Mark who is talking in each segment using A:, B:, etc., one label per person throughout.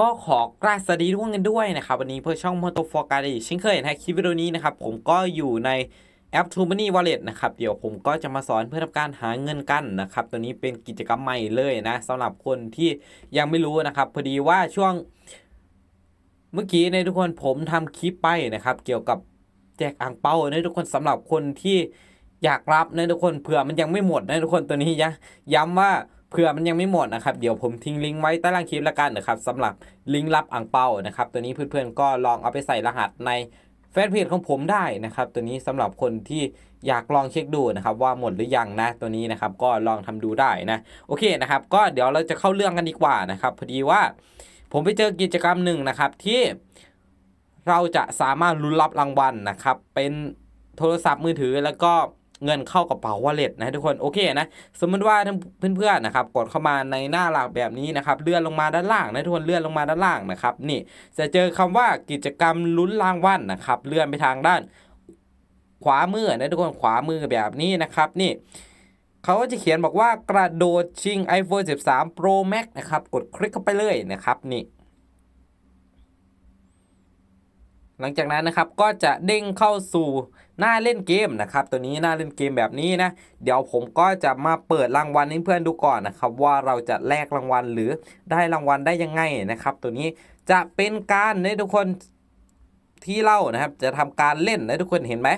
A: ก็ขอกราบสวัสดีทุกคนกันด้วยนะครับ วันนี้เพื่อช่อง m o t o f o r g a r d เช่นเคยนะคลิปวิดีโอนี้นะครับ ผมก็อยู่ในแอป t u b e n y Wallet นะครับ เดี๋ยวผมก็จะมาสอนเพื่อทำการหาเงินกันนะครับ ตัวนี้เป็นกิจกรรมใหม่เลยนะสำหรับคนที่ยังไม่รู้นะครับ พอดีว่าช่วงเมื่อกี้ในทุกคนผมทำคลิปไปนะครับ เกี่ยวกับแจกอ่างเปาในทุกคนสำหรับคนที่อยากรับนะทุกคนเผื่อมันยังไม่หมดนะทุกคนตัวนี้ยะย้ำว่า เผื่อมันยังไม่หมดนะครับ เดี๋ยวผมทิ้งลิงก์ไว้ใต้ล่างคลิปแล้วกันนะครับสำหรับลิงก์รับอ่างเปานะครับ ตัวนี้เพื่อนๆก็ลองเอาไปใส่รหัสในแฟนเพจของผมได้นะครับ ตัวนี้สำหรับคนที่อยากลองเช็คดูนะครับว่าหมดหรือยังนะตัวนี้นะครับก็ลองทำดูได้นะโอเคนะครับ ก็เดี๋ยวเราจะเข้าเรื่องกันดีกว่านะครับพอดีว่าผมไปเจอกิจกรรมหนึ่งนะครับที่เราจะสามารถลุ้นรับรางวัลนะครับ เป็นโทรศัพท์มือถือแล้วก็ เงินเข้ากระเป๋าวอลเล็ตนะทุกคนโอเคนะสมมติว่าเพื่อนๆนะครับกดเข้ามาในหน้าหลักแบบนี้นะครับเลื่อนลงมาด้านล่างนะทุกคนเลื่อนลงมาด้านล่างนะครับนี่จะเจอคำว่ากิจกรรมลุ้นรางวัลนะครับเลื่อนไปทางด้าน ขวามือนะทุกคนขวามือแบบนี้นะครับนี่เขาก็จะเขียนบอกว่ากระโดดชิง iPhone 13 Pro Max นะครับกดคลิกเข้าไปเลยนะครับนี่ หลังจากนั้นนะครับก็จะเด้งเข้าสู่หน้าเล่นเกมนะครับตัวนี้หน้าเล่นเกมแบบนี้นะ เดี๋ยวผมก็จะมาเปิดรางวัลให้เพื่อนดูก่อนนะครับ ว่าเราจะแลกรางวัลหรือได้รางวัลได้ยังไงนะครับ ตัวนี้จะเป็นการนะทุกคนที่เรานะครับจะทำการเล่นนะทุกคนเห็นไหม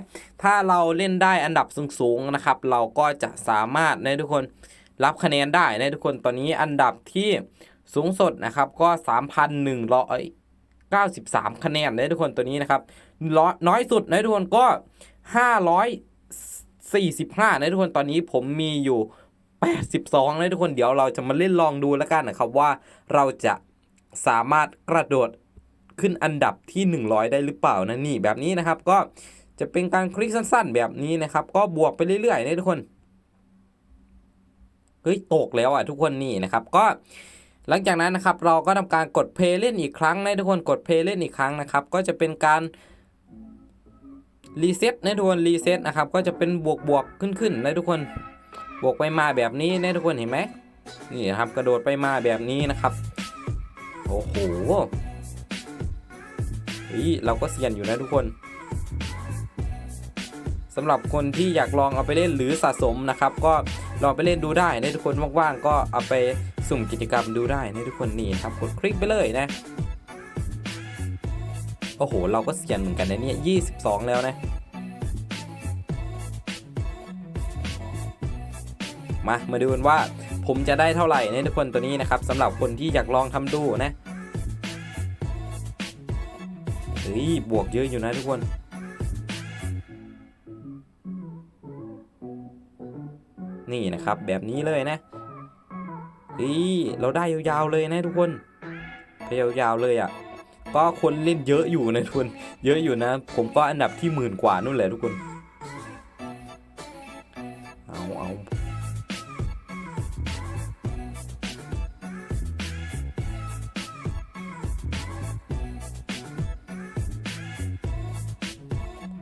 A: ถ้าเราเล่นได้อันดับสูงๆนะครับ เราก็จะสามารถนะทุกคนรับคะแนนได้นะทุกคนตอนนี้อันดับที่สูงสุดนะครับก็ 93 คะแนนนะทุกคนตัวนี้นะครับน้อยสุดนะทุกคนก็ 545นะทุกคนตอนนี้ผมมีอยู่ 82นะทุกคนเดี๋ยวเราจะมาเล่นลองดูแล้วกันนะครับว่าเราจะสามารถกระโดดขึ้นอันดับที่ 100 ได้หรือเปล่านะนี่แบบนี้นะครับก็จะเป็นการคลิกสั้นๆ แบบนี้นะครับ ก็บวกไปเรื่อยๆนะทุกคนเฮ้ยตกแล้วอะทุกคนนี่นะครับก็ หลังจากนั้นนะครับเราก็ทำการกดเพลย์เล่นอีกครั้งนะทุกคนกดเพลย์เล่นอีกครั้งนะครับ ก็จะเป็นการรีเซ็ตนะทุกคนรีเซ็ตนะครับก็จะเป็นบวกบวกขึ้นขึ้นนะทุกคนบวกไปมาแบบนี้นะทุกคนเห็นไหมนี่ครับกระโดดไปมาแบบนี้นะครับโอ้โหเฮ้ยเราก็เซียนอยู่นะทุกคนสำหรับคนที่อยากลองเอาไปเล่นหรือสะสมนะครับ ก็ลองไปเล่นดูได้นะทุกคนว่างๆก็เอาไป สุ่มกิจกรรมดูได้นะทุกคนนี่ครับกดคลิกไปเลยนะ โอ้โห เราก็เซียนเหมือนกันนะเนี่ย22 แล้วนะ มา มาดูกันว่าผมจะได้เท่าไหร่นะทุกคนตัวนี้นะครับสำหรับคนที่อยากลองทำดูนะเฮ้ยบวกเยอะอยู่นะทุกคนนี่นะครับแบบนี้เลยนะ เฮ้ยเราได้ยาวๆเลยนะทุกคนไปยาวๆเลยอะก็คนเล่นเยอะอยู่นะทุกคน เยอะอยู่นะ ผมก็อันดับที่หมื่นกว่านู่นแหละทุกคน เอาเอา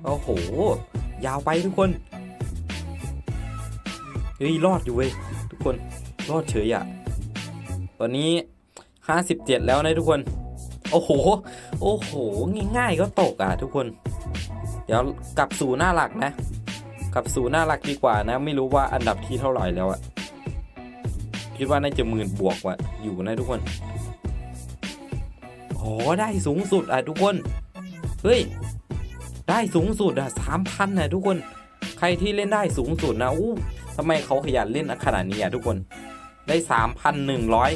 A: โอ้โห ยาวไปทุกคน เฮ้ย รอดอยู่เว้ย ทุกคน รอดเฉยอะ ตอนนี้ 57 แล้วนะทุกคน โอ้โห โอ้โห ง่ายๆก็ตกอะทุกคน เดี๋ยวกลับสู่หน้าหลักนะ กลับสู่หน้าหลักดีกว่านะ ไม่รู้ว่าอันดับที่เท่าไหร่แล้วอะคิดว่าน่าจะหมื่นบวกว่ะอยู่นะทุกคนโอ้ได้สูงสุดอะทุกคน เฮ้ย ได้สูงสุดอะสามพันนะทุกคน ใครที่เล่นได้สูงสุดนะอู้ทำไมเขาขยันเล่นขนาดนี้อะทุกคน ได้สามพันหนึ่งร้อย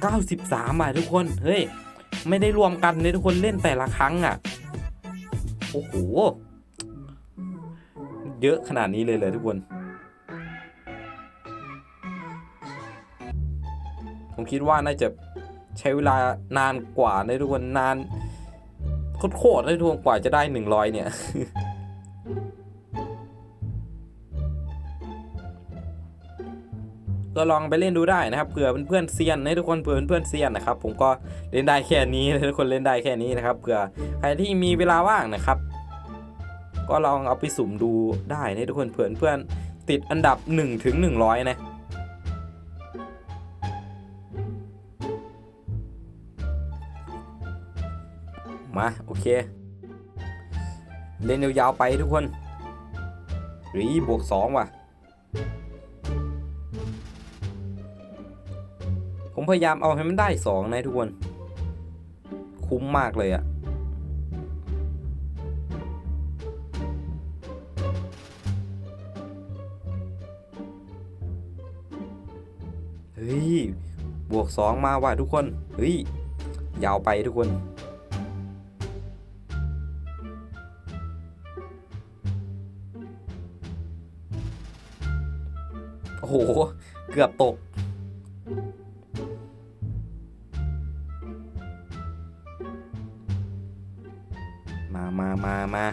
A: เก้าสิบสามอะทุกคน เฮ้ย ไม่ได้รวมกันเลยทุกคนเล่นแต่ละครั้งอะ โอ้โห เยอะขนาดนี้เลยเลยทุกคน ผมคิดว่าน่าจะใช้เวลานานกว่านทุกคนนานโคตรๆเลยทุกคนกว่าจะได้หนึ่งร้อยเนี่ย ก็ลองไปเล่นดูได้นะครับเผื่อเพื่อนๆเซียนนะทุกคนเผื่อเพื่อนๆเซียนนะครับผมก็เล่นได้แค่นี้นะทุกคนเล่นได้แค่นี้นะครับเผื่อใครที่มีเวลาว่างนะครับ ก็ลองเอาไปสุ่มดูได้นะทุกคนเผื่อเพื่อนติดอันดับ1ถึง100 นะมาโอเค เล่นยาวๆไปทุกคนหรีบวกสองว่ะ ผมพยายามเอาให้มันได้สองนะทุกคน คุ้มมากเลยอะเฮ้ย บวกสองมาว่ะทุกคน เฮ้ย ยาวไปทุกคนโอ้โห เกือบตก มามามามา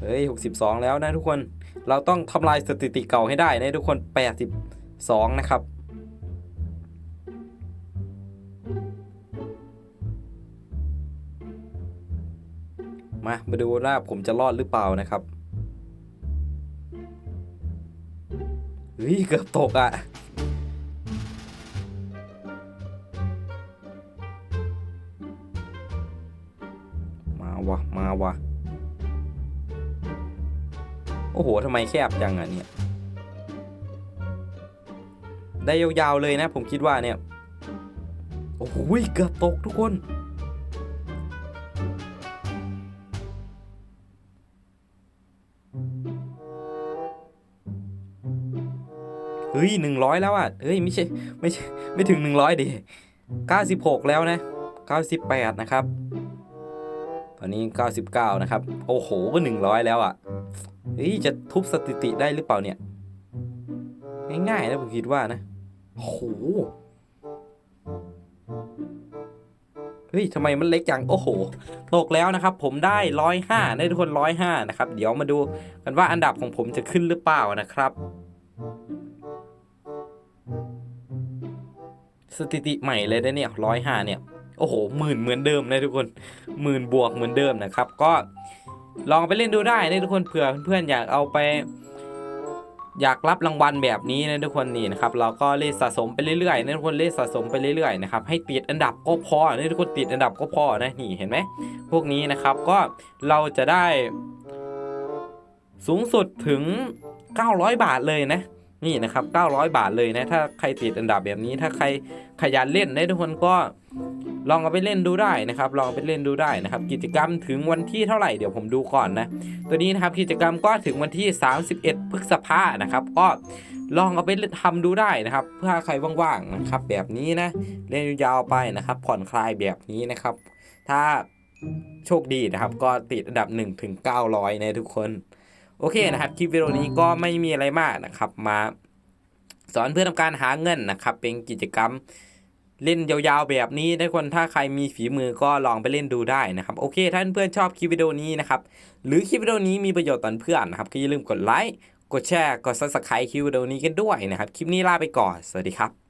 A: เฮ้ย62 แล้วนะทุกคน เราต้องทำลายสถิติเก่าให้ได้นะทุกคน 82 นะครับ มา มาดูว่าผมจะรอดหรือเปล่านะครับ เฮ้ย เกือบตกอะาวะ โอ้โหทำไมแคบจังอะเนี่ย ได้ยาวๆเลยนะผมคิดว่าเนี่ย โอ้โหเกือบตกทุกคนเฮ้ยหนึ่งร้อยแล้วอะ เฮ้ยไม่ใช่ไม่ใช่ไม่ถึงหนึ่งร้อยดิเก้าสิบหกแล้วนะเก้าสิบแปดนะครับ ตอนนี้เก้าสิบเก้านะครับ โอ้โหก็หนึ่งร้อยแล้วอะเฮ้ยจะทุบสถิติได้หรือเปล่าเนี่ย ง่ายๆนะผมคิดว่านะโอ้โหเฮ้ยทำไมมันเล็กจัง โอ้โห ตกแล้วนะครับ ผมได้ร้อยห้าได้ทุกคนร้อยห้านะครับ เดี๋ยวมาดูกันว่าอันดับของผมจะขึ้นหรือเปล่านะครับ สถิติใหม่เลยนะเนี่ยร้อยห้าเนี่ย โอ้โหหมื่นเหมือนเดิมนะทุกคนหมื่นบวกเหมือนเดิมนะครับ ก็ลองไปเล่นดูได้นะทุกคนเผื่อเพื่อนๆอยากเอาไป อยากรับรางวัลแบบนี้นะทุกคนนี่นะครับ เราก็เล่นสะสมไปเรื่อยๆนะทุกคนเล่นสะสมไปเรื่อยๆนะครับให้ติดอันดับก็พอนะทุกคนติดอันดับก็พอนะนี่เห็นไหมพวกนี้นะครับก็เราจะได้ สูงสุดถึง 900 บาทเลยนะนี่นะครับ 900 บาทเลยนะ ถ้าใครติดอันดับแบบนี้ ถ้าใครขยันเล่นนะทุกคนก็ ลองเอาไปเล่นดูได้นะครับ ลองไปเล่นดูได้นะครับ กิจกรรมถึงวันที่เท่าไหร่เดี๋ยวผมดูก่อนนะ ตัวนี้นะครับกิจกรรมก็ถึงวันที่ 31 พฤษภานะครับก็ลองเอาไปทำดูได้นะครับเพื่อใครว่างๆนะครับ แบบนี้นะเล่นยาวไปนะครับ ผ่อนคลายแบบนี้นะครับ ถ้าโชคดีนะครับ ก็ติดอันดับ1ถึง900นะทุกคน โอเคนะครับคลิปวิดีโอนี้ก็ไม่มีอะไรมากนะครับ มา สอนเพื่อทำการหาเงินนะครับ เป็นกิจกรรม เล่นยาวๆแบบนี้ทุกคนถ้าใครมีฝีมือก็ลองไปเล่นดูได้นะครับโอเคถ้าเพื่อนๆชอบคลิปวิดีโอนี้นะครับหรือคลิปวิดีโอนี้มีประโยชน์ต่อเพื่อนนะครับก็อย่าลืมกดไลค์กดแชร์กด subscribe คลิปวิดีโอนี้กันด้วยนะครับคลิปนี้ลาไปก่อนสวัสดีครับ